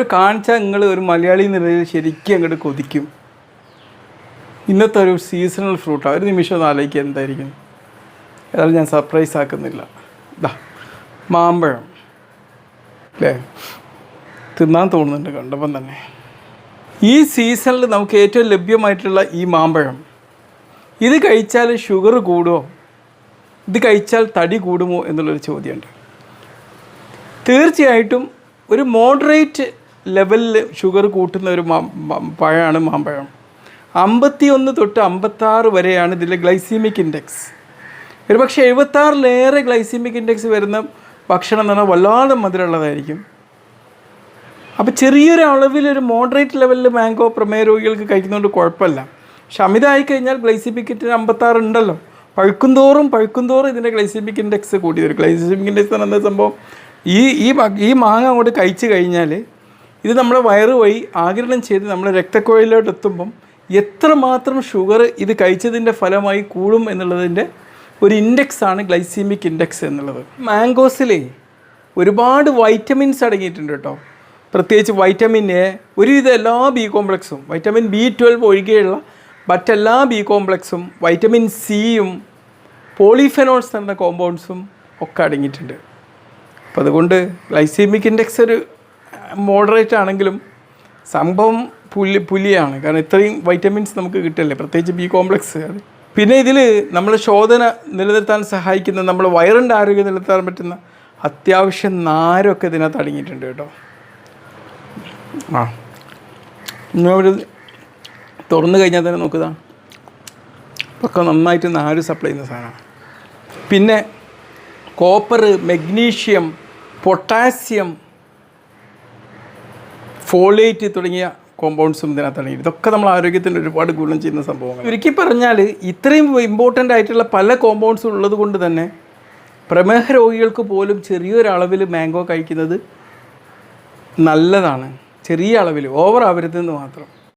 നിങ്ങളോട് കാണിച്ചാൽ നിങ്ങൾ ഒരു മലയാളി നിലയിൽ ശരിക്കും അങ്ങോട്ട് കൊതിക്കും. ഇന്നത്തെ ഒരു സീസണൽ ഫ്രൂട്ടാണ് ഒരു നിമിഷം ഒന്ന് ആലോചിക്കുക എന്തായിരിക്കും. ഏതായാലും ഞാൻ സർപ്രൈസ് ആക്കുന്നില്ല. ഇതാ മാമ്പഴം. അല്ലേ തിന്നാൻ തോന്നുന്നുണ്ട് കണ്ടപ്പം തന്നെ. ഈ സീസണിൽ നമുക്ക് ഏറ്റവും ലഭ്യമായിട്ടുള്ള ഈ മാമ്പഴം. ഇത് കഴിച്ചാൽ ഷുഗർ കൂടുമോ ഇത് കഴിച്ചാൽ തടി കൂടുമോ എന്നുള്ളൊരു ചോദ്യമുണ്ട്. തീർച്ചയായിട്ടും ഒരു മോഡറേറ്റ് ലെവലിൽ ഷുഗർ കൂട്ടുന്ന ഒരു പഴമാണ് മാമ്പഴം. അമ്പത്തി ഒന്ന് തൊട്ട് അമ്പത്താറ് വരെയാണ് ഇതിലെ ഗ്ലൈസീമിക് ഇൻഡെക്സ്. ഒരു പക്ഷേ എഴുപത്താറിലേറെ ഗ്ലൈസീമിക് ഇൻഡെക്സ് വരുന്ന ഭക്ഷണം എന്ന് പറഞ്ഞാൽ വല്ലാതെ മധുരമുള്ളതായിരിക്കും. അപ്പോൾ ചെറിയൊരു അളവിൽ ഒരു മോഡറേറ്റ് ലെവലിൽ മാംഗോ പ്രമേയ രോഗികൾക്ക് കഴിക്കുന്നതുകൊണ്ട് കുഴപ്പമില്ല. പക്ഷെ അമിതമായി കഴിഞ്ഞാൽ ഗ്ലൈസിമിക് അമ്പത്താറ് ഉണ്ടല്ലോ. പഴുക്കും തോറും പഴുക്കും തോറും ഇതിന്റെ ഗ്ലൈസിമിക് ഇൻഡെക്സ് കൂടി വരും ഗ്ലൈസിമിക് ഇൻഡെക്സ് എന്ന് പറയുന്ന സംഭവം ഈ ഈ ഈ മാങ്ങ അങ്ങോട്ട് കഴിച്ചു കഴിഞ്ഞാൽ ഇത് നമ്മുടെ വയറ് വഴി ആഗിരണം ചെയ്ത് നമ്മുടെ രക്തക്കുഴലിലോട്ട് എത്തുമ്പം എത്രമാത്രം ഷുഗർ ഇത് കഴിച്ചതിന്റെ ഫലമായി കൂടും എന്നുള്ളതിന്റെ ഒരു ഇൻഡെക്സ് ആണ് ഗ്ലൈസീമിക് ഇൻഡെക്സ് എന്നുള്ളത്. മാംഗോസിലെ ഒരുപാട് വൈറ്റമിൻസ് അടങ്ങിയിട്ടുണ്ട് കേട്ടോ. പ്രത്യേകിച്ച് വൈറ്റമിൻ എ ഒരുവിധ എല്ലാ ബി കോംപ്ലക്സും വൈറ്റമിൻ ബി ട്വൽവ് ഒഴികെയുള്ള മറ്റെല്ലാ ബി കോംപ്ലക്സും വൈറ്റമിൻ സിയും പോളിഫെനോൾസ് എന്ന കോമ്പൗണ്ട്സും ഒക്കെ അടങ്ങിയിട്ടുണ്ട്. അപ്പോൾ അതുകൊണ്ട് ഗ്ലൈസീമിക് ഇൻഡെക്സ് ഒരു മോഡറേറ്റ് ആണെങ്കിലും സംഭവം പുലി പുലിയാണ്. കാരണം ഇത്രയും വൈറ്റമിൻസ് നമുക്ക് കിട്ടില്ലേ? പ്രത്യേകിച്ച് ബി കോംപ്ലക്സ് പിന്നെ ഇതിൽ നമ്മൾ ശോധന നിലനിർത്താൻ സഹായിക്കുന്ന നമ്മൾ വയറിന്റെ ആരോഗ്യം നിലനിർത്താൻ പറ്റുന്ന അത്യാവശ്യം നാരൊക്കെ ഇതിനകത്ത് അടങ്ങിയിട്ടുണ്ട് കേട്ടോ. ആ. ഇന്നൊരു തുറന്നു കഴിഞ്ഞാൽ തന്നെ നോക്കുക ഒക്കെ നന്നായിട്ട് നാര് സപ്ലൈ ചെയ്യുന്ന സാധനമാണ്. പിന്നെ കോപ്പർ മെഗ്നീഷ്യം പൊട്ടാസ്യം ഫോളേറ്റ് തുടങ്ങിയ കോമ്പൗണ്ട്സും ഇതിനകത്ത് ഇതൊക്കെ നമ്മൾ ആരോഗ്യത്തിന് ഒരുപാട് ഗുണം ചെയ്യുന്ന സംഭവങ്ങൾ ചുരുക്കി പറഞ്ഞാൽ ഇത്രയും ഇമ്പോർട്ടന്റ് ആയിട്ടുള്ള പല കോമ്പൗണ്ട്സും ഉള്ളത് കൊണ്ട് തന്നെ പ്രമേഹ രോഗികൾക്ക് പോലും ചെറിയൊരളവിൽ മാംഗോ കഴിക്കുന്നത് നല്ലതാണ്. ചെറിയ അളവിൽ ഓവർ ആവരുതെന്ന് മാത്രം.